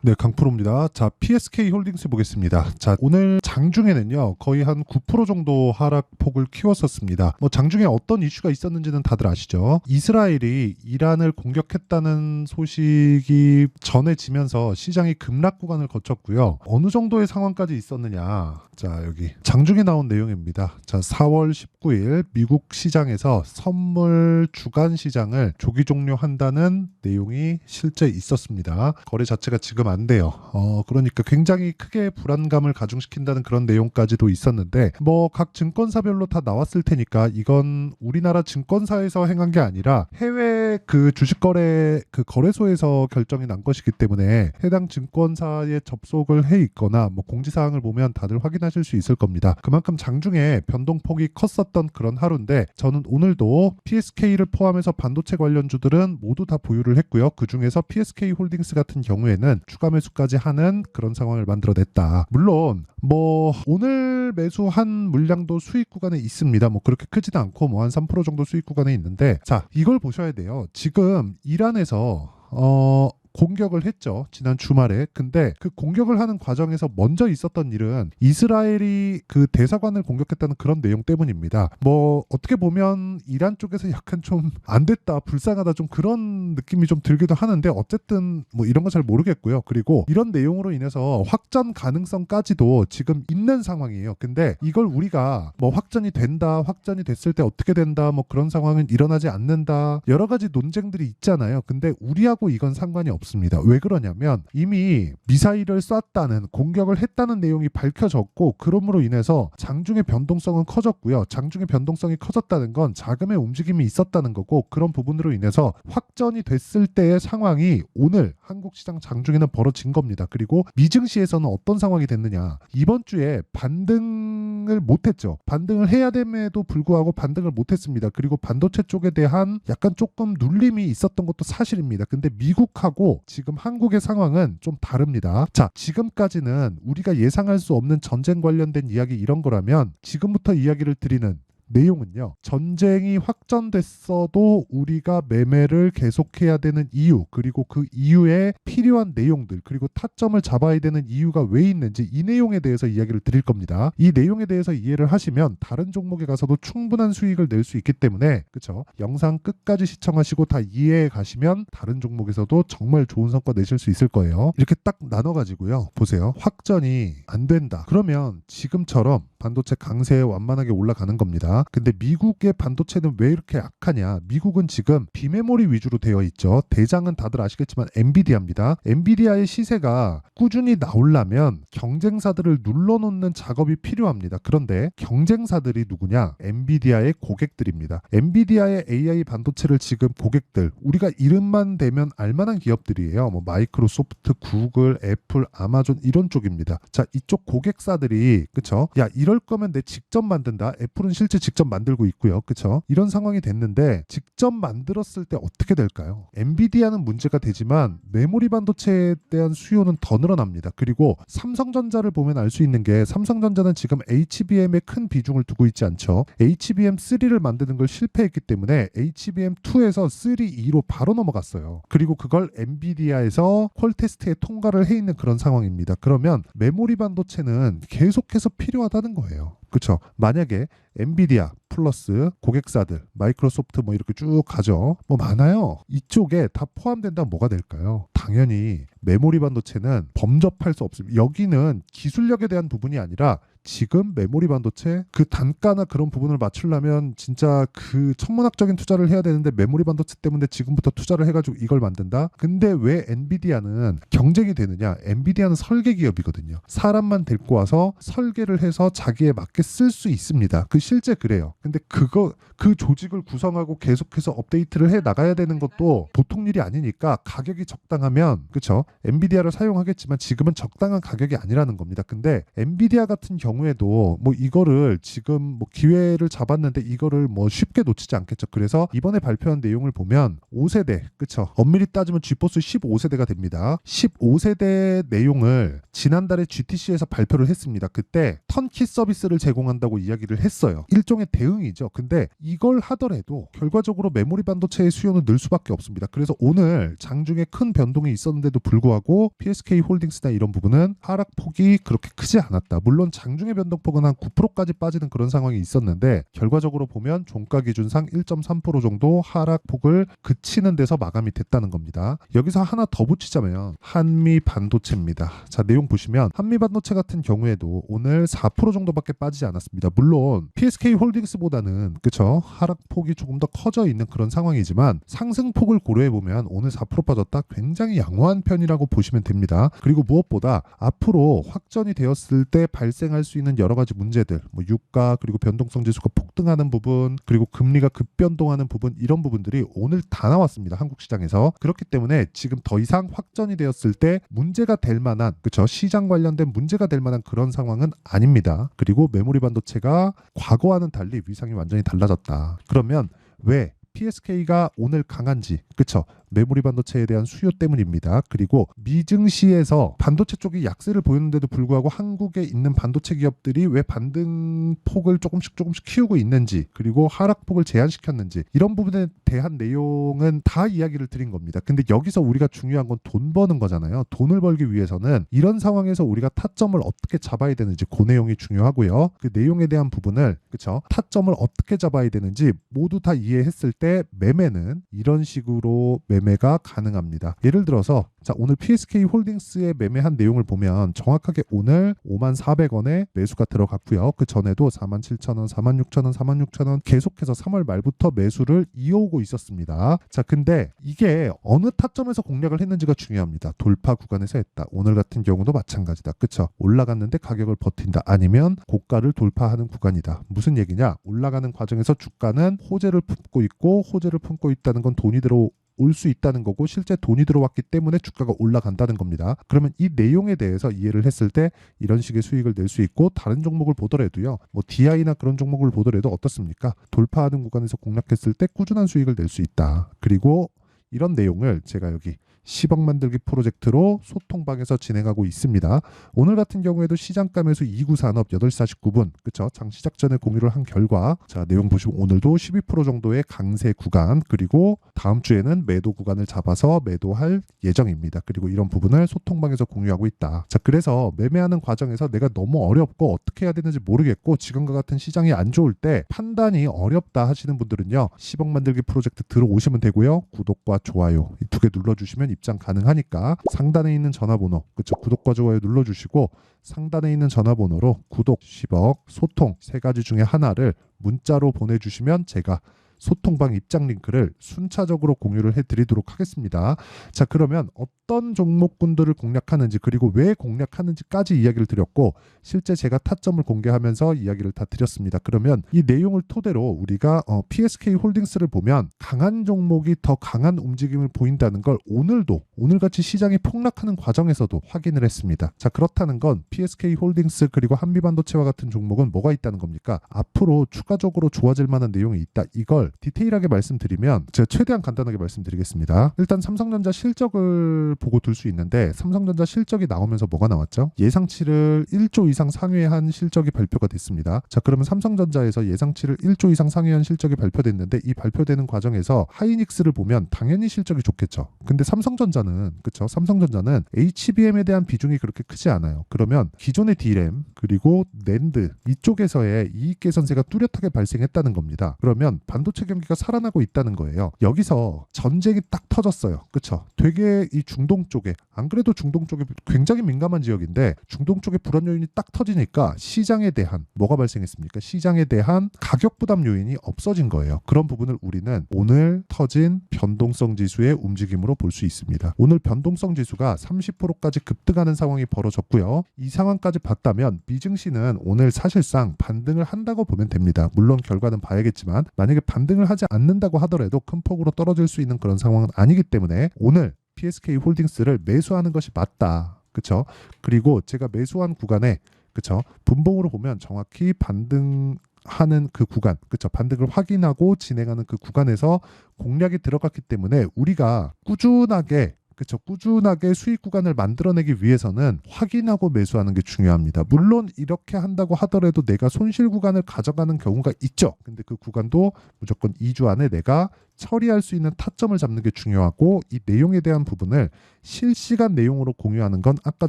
네, 강프로입니다. 자, PSK 홀딩스 보겠습니다. 자, 오늘 장중에는요, 거의 한 9% 정도 하락폭을 키웠었습니다. 뭐, 장중에 어떤 이슈가 있었는지는 다들 아시죠? 이스라엘이 이란을 공격했다는 소식이 전해지면서 시장이 급락 구간을 거쳤고요. 어느 정도의 상황까지 있었느냐. 자, 여기 장중에 나온 내용입니다. 자, 4월 19일 미국 시장에서 선물 주간 시장을 조기 종료한다는 내용이 실제 있었습니다. 거래 자체가 지금 안 돼요. 어, 그러니까 굉장히 크게 불안감을 가중시킨다는 그런 내용까지도 있었는데 뭐 각 증권사별로 다 나왔을 테니까 이건 우리나라 증권사에서 행한 게 아니라 해외 그 주식 거래 그 거래소에서 결정이 난 것이기 때문에 해당 증권사에 접속을 해 있거나 뭐 공지 사항을 보면 다들 확인하실 수 있을 겁니다. 그만큼 장중에 변동폭이 컸었던 그런 하루인데 저는 오늘도 PSK를 포함해서 반도체 관련주들은 모두 다 보유를 했고요. 그 중에서 PSK 홀딩스 같은 경우에는 추가 매수까지 하는 그런 상황을 만들어냈다. 물론 뭐 오늘 매수한 물량도 수익 구간에 있습니다. 뭐 그렇게 크지도 않고 뭐 한 3% 정도 수익 구간에 있는데 자 이걸 보셔야 돼요. 지금 이란에서 어 공격을 했죠. 지난 주말에. 근데 그 공격을 하는 과정에서 먼저 있었던 일은 이스라엘이 그 대사관을 공격했다는 그런 내용 때문입니다. 뭐 어떻게 보면 이란 쪽에서 약간 좀 안 됐다, 불쌍하다 좀 그런 느낌이 좀 들기도 하는데 어쨌든 뭐 이런 거잘 모르겠고요. 그리고 이런 내용으로 인해서 확전 가능성까지도 지금 있는 상황이에요. 근데 이걸 우리가 뭐 확전이 된다, 확전이 됐을 때 어떻게 된다, 뭐 그런 상황은 일어나지 않는다. 여러 가지 논쟁들이 있잖아요. 근데 우리하고 이건 상관이 없 습니다. 왜 그러냐면 이미 미사일을 쐈다는 공격을 했다는 내용이 밝혀졌고 그럼으로 인해서 장중의 변동성은 커졌고요. 장중의 변동성이 커졌다는 건 자금의 움직임이 있었다는 거고 그런 부분으로 인해서 확전이 됐을 때의 상황이 오늘 한국 시장 장중에는 벌어진 겁니다. 그리고 미증시에서는 어떤 상황이 됐느냐? 이번 주에 반등 을 못했죠. 반등을 해야 됨에도 불구하고 반등을 못했습니다. 그리고 반도체 쪽에 대한 약간 조금 눌림이 있었던 것도 사실입니다. 근데 미국하고 지금 한국의 상황은 좀 다릅니다. 자, 지금까지는 우리가 예상할 수 없는 전쟁 관련된 이야기 이런 거라면 지금부터 이야기를 드리는 내용은요. 전쟁이 확전됐어도 우리가 매매를 계속해야 되는 이유, 그리고 그 이유에 필요한 내용들, 그리고 타점을 잡아야 되는 이유가 왜 있는지 이 내용에 대해서 이야기를 드릴 겁니다. 이 내용에 대해서 이해를 하시면 다른 종목에 가서도 충분한 수익을 낼 수 있기 때문에 그쵸? 영상 끝까지 시청하시고 다 이해해 가시면 다른 종목에서도 정말 좋은 성과 내실 수 있을 거예요. 이렇게 딱 나눠 가지고요. 보세요. 확전이 안 된다. 그러면 지금처럼 반도체 강세에 완만하게 올라가는 겁니다. 근데 미국의 반도체는 왜 이렇게 약하냐? 미국은 지금 비메모리 위주로 되어 있죠. 대장은 다들 아시겠지만 엔비디아입니다. 엔비디아의 시세가 꾸준히 나오려면 경쟁사들을 눌러놓는 작업이 필요합니다. 그런데 경쟁사들이 누구냐? 엔비디아의 고객들입니다. 엔비디아의 AI 반도체를 지금 고객들 우리가 이름만 대면 알만한 기업들이에요. 뭐 마이크로소프트, 구글, 애플, 아마존 이런 쪽입니다. 자 이쪽 고객사들이 그쵸? 야 이럴 거면 내 직접 만든다. 애플은 실제 직접 만들고 있고요. 그쵸? 이런 상황이 됐는데 직접 만들었을 때 어떻게 될까요? 엔비디아는 문제가 되지만 메모리 반도체에 대한 수요는 더 늘어납니다. 그리고 삼성전자를 보면 알 수 있는 게 삼성전자는 지금 HBM에 큰 비중을 두고 있지 않죠. HBM3를 만드는 걸 실패했기 때문에 HBM2에서 3, 2로 바로 넘어갔어요. 그리고 그걸 엔비디아에서 퀄 테스트에 통과를 해 있는 그런 상황입니다. 그러면 메모리 반도체는 계속해서 필요하다는 거예요. 그렇죠. 만약에 엔비디아 플러스 고객사들 마이크로소프트 뭐 이렇게 쭉 가죠. 뭐 많아요. 이쪽에 다 포함된다면 뭐가 될까요? 당연히 메모리 반도체는 범접할 수 없습니다. 여기는 기술력에 대한 부분이 아니라 지금 메모리 반도체 그 단가나 그런 부분을 맞추려면 진짜 그 천문학적인 투자를 해야 되는데 메모리 반도체 때문에 지금부터 투자를 해가지고 이걸 만든다? 근데 왜 엔비디아는 경쟁이 되느냐? 엔비디아는 설계 기업이거든요. 사람만 데리고 와서 설계를 해서 자기에 맞게 쓸 수 있습니다. 그 실제 그래요. 근데 그거 그 조직을 구성하고 계속해서 업데이트를 해 나가야 되는 것도 보통 일이 아니니까 가격이 적당하면 그쵸? 엔비디아를 사용하겠지만 지금은 적당한 가격이 아니라는 겁니다. 근데 엔비디아 같은 경우 에도 뭐 이거를 지금 뭐 기회를 잡았는데 이거를 뭐 쉽게 놓치지 않겠죠. 그래서 이번에 발표한 내용을 보면 5세대 그쵸? 엄밀히 따지면 G포스 15세대가 됩니다. 15세대 내용을 지난달에 GTC에서 발표를 했습니다. 그때 턴키 서비스를 제공한다고 이야기를 했어요. 일종의 대응 대응이죠. 근데 이걸 하더라도 결과적으로 메모리 반도체의 수요는 늘 수밖에 없습니다. 그래서 오늘 장중에 큰 변동이 있었는데도 불구하고 PSK 홀딩스나 이런 부분은 하락폭이 그렇게 크지 않았다. 물론 장 중의 변동폭은 한 9%까지 빠지는 그런 상황이 있었는데 결과적으로 보면 종가 기준상 1.3% 정도 하락폭을 그치는 데서 마감이 됐다는 겁니다. 여기서 하나 더 붙이자면 한미 반도체입니다. 자, 내용 보시면 한미 반도체 같은 경우에도 오늘 4% 정도밖에 빠지지 않았습니다. 물론 PSK 홀딩스보다는 그쵸 하락폭이 조금 더 커져 있는 그런 상황이지만 상승폭을 고려해 보면 오늘 4% 빠졌다 굉장히 양호한 편이라고 보시면 됩니다. 그리고 무엇보다 앞으로 확전이 되었을 때 발생할 수 있는 여러 가지 문제들, 뭐 유가 그리고 변동성 지수가 폭등하는 부분, 그리고 금리가 급변동하는 부분 이런 부분들이 오늘 다 나왔습니다. 한국 시장에서 그렇기 때문에 지금 더 이상 확전이 되었을 때 문제가 될 만한 그쵸 시장 관련된 문제가 될 만한 그런 상황은 아닙니다. 그리고 메모리 반도체가 과거와는 달리 위상이 완전히 달라졌다. 그러면 왜 PSK가 오늘 강한지 그쵸 메모리 반도체에 대한 수요 때문입니다. 그리고 미증시에서 반도체 쪽이 약세를 보였는데도 불구하고 한국에 있는 반도체 기업들이 왜 반등폭을 조금씩 조금씩 키우고 있는지 그리고 하락폭을 제한시켰는지 이런 부분에 대한 내용은 다 이야기를 드린 겁니다. 근데 여기서 우리가 중요한 건 돈 버는 거잖아요. 돈을 벌기 위해서는 이런 상황에서 우리가 타점을 어떻게 잡아야 되는지 그 내용이 중요하고요. 그 내용에 대한 부분을 그쵸 타점을 어떻게 잡아야 되는지 모두 다 이해했을 때 매매는 이런 식으로 매매가 가능합니다. 예를 들어서 자 오늘 PSK 홀딩스의 매매한 내용을 보면 정확하게 오늘 5만 400원에 매수가 들어갔고요. 그 전에도 4만 7천 원, 4만 6천 원, 4만 6천 원 계속해서 3월 말부터 매수를 이어오고 있었습니다. 자 근데 이게 어느 타점에서 공략을 했는지가 중요합니다. 돌파 구간에서 했다. 오늘 같은 경우도 마찬가지다. 그쵸? 올라갔는데 가격을 버틴다. 아니면 고가를 돌파하는 구간이다. 무슨 얘기냐? 올라가는 과정에서 주가는 호재를 품고 있고 호재를 품고 있다는 건 돈이 들어 올 수 있다는 거고 실제 돈이 들어왔기 때문에 주가가 올라간다는 겁니다. 그러면 이 내용에 대해서 이해를 했을 때 이런 식의 수익을 낼 수 있고 다른 종목을 보더라도요. 뭐 DI나 그런 종목을 보더라도 어떻습니까? 돌파하는 구간에서 공략했을 때 꾸준한 수익을 낼 수 있다. 그리고 이런 내용을 제가 여기 10억 만들기 프로젝트로 소통방에서 진행하고 있습니다. 오늘 같은 경우에도 매수 2구 산업 8시 49분 그쵸 장 시작 전에 공유를 한 결과 자 내용 보시면 오늘도 12% 정도의 강세 구간 그리고 다음 주에는 매도 구간을 잡아서 매도할 예정입니다. 그리고 이런 부분을 소통방에서 공유하고 있다. 자 그래서 매매하는 과정에서 내가 너무 어렵고 어떻게 해야 되는지 모르겠고 지금과 같은 시장이 안 좋을 때 판단이 어렵다 하시는 분들은요 10억 만들기 프로젝트 들어오시면 되고요 구독과 좋아요 이 두 개 눌러주시면 입장 가능하니까 상단에 있는 전화번호 그쵸 구독과 좋아요 눌러주시고 상단에 있는 전화번호로 구독 10억 소통 세 가지 중에 하나를 문자로 보내주시면 제가 소통방 입장 링크를 순차적으로 공유를 해드리도록 하겠습니다. 자 그러면 어떤 종목군들을 공략하는지 그리고 왜 공략하는지까지 이야기를 드렸고 실제 제가 타점을 공개하면서 이야기를 다 드렸습니다. 그러면 이 내용을 토대로 우리가 어, PSK 홀딩스를 보면 강한 종목이 더 강한 움직임을 보인다는 걸 오늘도 오늘같이 시장이 폭락하는 과정에서도 확인을 했습니다. 자 그렇다는 건 PSK 홀딩스 그리고 한미반도체와 같은 종목은 뭐가 있다는 겁니까? 앞으로 추가적으로 좋아질 만한 내용이 있다. 이걸 디테일하게 말씀드리면 제가 최대한 간단하게 말씀드리겠습니다. 일단 삼성전자 실적을 보고 둘 수 있는데 삼성전자 실적이 나오면서 뭐가 나왔죠? 예상치를 1조 이상 상회한 실적이 발표가 됐습니다. 자 그러면 삼성전자에서 예상치를 1조 이상 상회한 실적이 발표됐는데 이 발표되는 과정에서 하이닉스를 보면 당연히 실적이 좋겠죠. 근데 삼성전자는 그쵸? 삼성전자는 HBM에 대한 비중이 그렇게 크지 않아요. 그러면 기존의 D램 그리고 낸드 이쪽에서의 이익 개선세가 뚜렷하게 발생했다는 겁니다. 그러면 반도체 경기가 살아나고 있다는 거예요. 여기서 전쟁이 딱 터졌어요. 그쵸? 되게 이 중동 쪽에 안 그래도 중동 쪽에 굉장히 민감한 지역인데 중동 쪽에 불안 요인이 딱 터지니까 시장에 대한 뭐가 발생했습니까? 시장에 대한 가격 부담 요인이 없어진 거예요. 그런 부분을 우리는 오늘 터진 변동성 지수의 움직임으로 볼 수 있습니다. 오늘 변동성 지수가 30%까지 급등하는 상황이 벌어졌고요. 이 상황까지 봤다면 미증시는 오늘 사실상 반등을 한다고 보면 됩니다. 물론 결과는 봐야겠지만 만약에 반등 을 하지 않는다고 하더라도 큰 폭으로 떨어질 수 있는 그런 상황은 아니기 때문에 오늘 PSK 홀딩스를 매수하는 것이 맞다. 그쵸? 그리고 제가 매수한 구간에 그쵸? 분봉으로 보면 정확히 반등 하는 그 구간, 그쵸? 반등을 확인하고 진행하는 그 구간에서 공략이 들어갔기 때문에 우리가 꾸준하게 그쵸 꾸준하게 수익 구간을 만들어내기 위해서는 확인하고 매수하는 게 중요합니다. 물론 이렇게 한다고 하더라도 내가 손실 구간을 가져가는 경우가 있죠. 근데 그 구간도 무조건 2주 안에 내가 처리할 수 있는 타점을 잡는 게 중요하고 이 내용에 대한 부분을 실시간 내용으로 공유하는 건 아까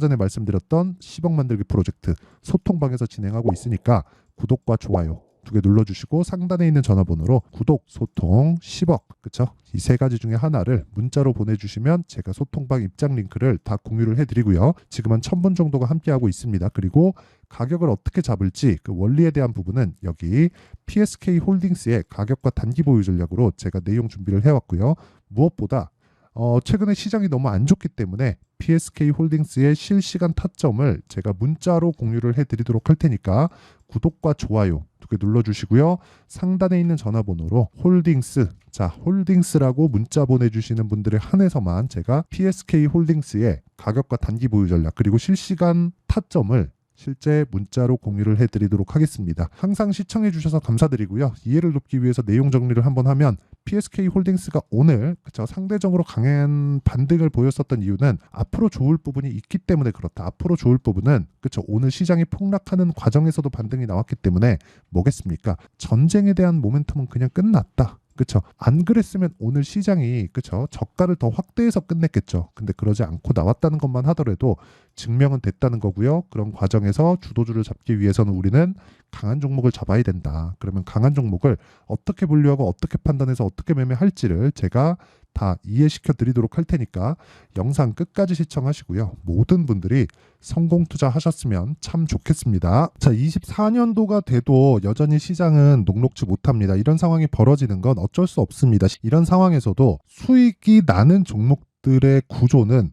전에 말씀드렸던 10억 만들기 프로젝트 소통방에서 진행하고 있으니까 구독과 좋아요 두 개 눌러주시고 상단에 있는 전화번호로 구독, 소통, 10억 그쵸? 이 세 가지 중에 하나를 문자로 보내주시면 제가 소통방 입장 링크를 다 공유를 해드리고요. 지금 한 1000분 정도가 함께하고 있습니다. 그리고 가격을 어떻게 잡을지 그 원리에 대한 부분은 여기 PSK 홀딩스의 가격과 단기 보유 전략으로 제가 내용 준비를 해왔고요. 무엇보다 어, 최근에 시장이 너무 안 좋기 때문에 PSK 홀딩스의 실시간 타점을 제가 문자로 공유를 해드리도록 할 테니까 구독과 좋아요 두개 눌러주시고요. 상단에 있는 전화번호로 홀딩스 자 홀딩스라고 문자 보내주시는 분들에 한해서만 제가 PSK 홀딩스의 가격과 단기 보유 전략 그리고 실시간 타점을 실제 문자로 공유를 해드리도록 하겠습니다. 항상 시청해주셔서 감사드리고요. 이해를 돕기 위해서 내용 정리를 한번 하면 PSK 홀딩스가 오늘 그쵸 상대적으로 강한 반등을 보였었던 이유는 앞으로 좋을 부분이 있기 때문에 그렇다. 앞으로 좋을 부분은 그쵸 오늘 시장이 폭락하는 과정에서도 반등이 나왔기 때문에 뭐겠습니까? 전쟁에 대한 모멘텀은 그냥 끝났다. 그쵸 안 그랬으면 오늘 시장이 그쵸 저가를 더 확대해서 끝냈겠죠. 근데 그러지 않고 나왔다는 것만 하더라도 증명은 됐다는 거고요. 그런 과정에서 주도주를 잡기 위해서는 우리는 강한 종목을 잡아야 된다. 그러면 강한 종목을 어떻게 분류하고 어떻게 판단해서 어떻게 매매할지를 제가 다 이해시켜 드리도록 할 테니까 영상 끝까지 시청하시고요. 모든 분들이 성공 투자하셨으면 참 좋겠습니다. 자, 24년도가 돼도 여전히 시장은 녹록지 못합니다. 이런 상황이 벌어지는 건 어쩔 수 없습니다. 이런 상황에서도 수익이 나는 종목들의 구조는